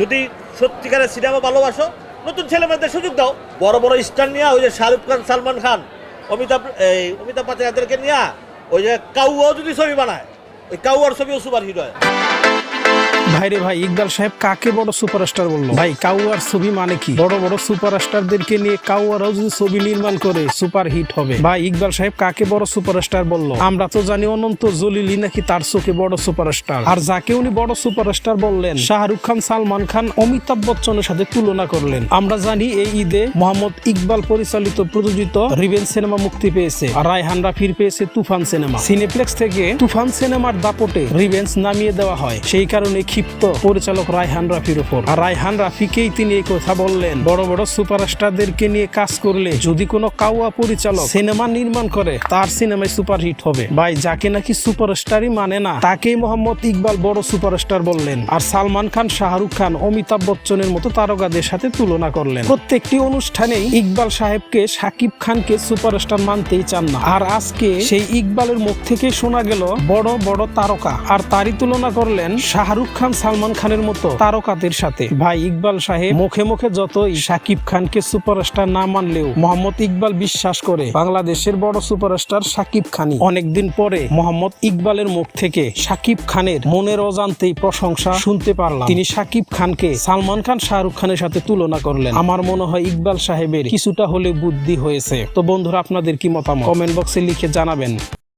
যদি সত্যিকারে সিনেমা ভালোবাসো, নতুন ছেলে ছেলেমেয়েদের সুযোগ দাও। বড় বড় স্টার নিয়ে ওই যে শাহরুখ খান, সালমান খান, অমিতাভ, এই অমিতাভ বচ্চন এদেরকে নিয়ে, ওই যে কাউয়াও যদি ছবি বানায়, ওই কাউয়ার ছবিও সুপার হিরো হয়। ভাই, ইকবাল সাহেব কাকে বড় সুপারস্টার বলল? ভাই, কাউয়ার ছবি মানে কি? বড় বড় সুপারস্টারদেরকে নিয়ে ছবি নির্মাণ করে সুপার হিট হবে। ভাই, ইকবাল সাহেব কাকে বড় সুপারস্টার বলল? আমরা তো জানি অনন্ত জলিলি নাকি তার চোখে বড় সুপারস্টার। আর যাকে উনি বড় সুপারস্টার বললেন, শাহরুখ খান, সালমান খান, অমিতাভ বচ্চনের সাথে তুলনা করলেন। আমরা জানি এই ঈদে মোহাম্মদ ইকবাল পরিচালিত, প্রযোজিত রিভেন সিনেমা মুক্তি পেয়েছে। আর রায়হান রাফির পেয়েছে তুফান সিনেমা। সিনেপ্লেক্স থেকে তুফান সিনেমার দাপটে রিভেন্স নামিয়ে দেওয়া হয়। সেই কারণে ক্ষিপ্ত। পরিচালক রায়হান রাফির উপর। আর রায়হান রাফিকেই তিনি এই কথা বললেন, বড় বড় সুপারস্টারদেরকে নিয়ে কাজ করলে যদি কোনো কাউয়া পরিচালক সিনেমা নির্মাণ করে, তার সিনেমায় সুপারহিট হবে। ভাই, যাকে নাকি সুপারস্টারই মানে না, তাকেই মোহাম্মদ ইকবাল বড় সুপারস্টার বললেন। আর সালমান খান, শাহরুখ খান, অমিতাভ বচ্চনের মতো তারকাদের সাথে তুলনা করলেন। প্রত্যেকটি অনুষ্ঠানেই ইকবাল সাহেবকে সাকিব খানকে সুপারস্টার মানতেই চান না। আর আজকে সেই ইকবালের মুখ থেকে শোনা গেল বড় বড় তারকা। আর তারই তুলনা করলেন শাহরুখ খান, সালমান খানের মতো তারকাদের সাথে। ভাই ইকবাল সাহেব মুখে মুখে যতই সাকিব খানকে সুপারস্টার না মানলেও মোহাম্মদ ইকবাল বিশ্বাস করে, বাংলাদেশের বড় সুপারস্টার সাকিব খানই। অনেকদিন পরে মোহাম্মদ ইকবালের মুখ থেকে সাকিব খানের মনের অজান্তেই প্রশংসা শুনতে পারলাম। তিনি সাকিব খানকে সালমান খান, শাহরুখ খানের সাথে তুলনা করলেন। আমার মনে হয় ইকবাল সাহেবের কিছুটা হলে বুদ্ধি হয়েছে। তো বন্ধুরা, আপনাদের কি মতামত? কমেন্ট বক্সে লিখে জানাবেন।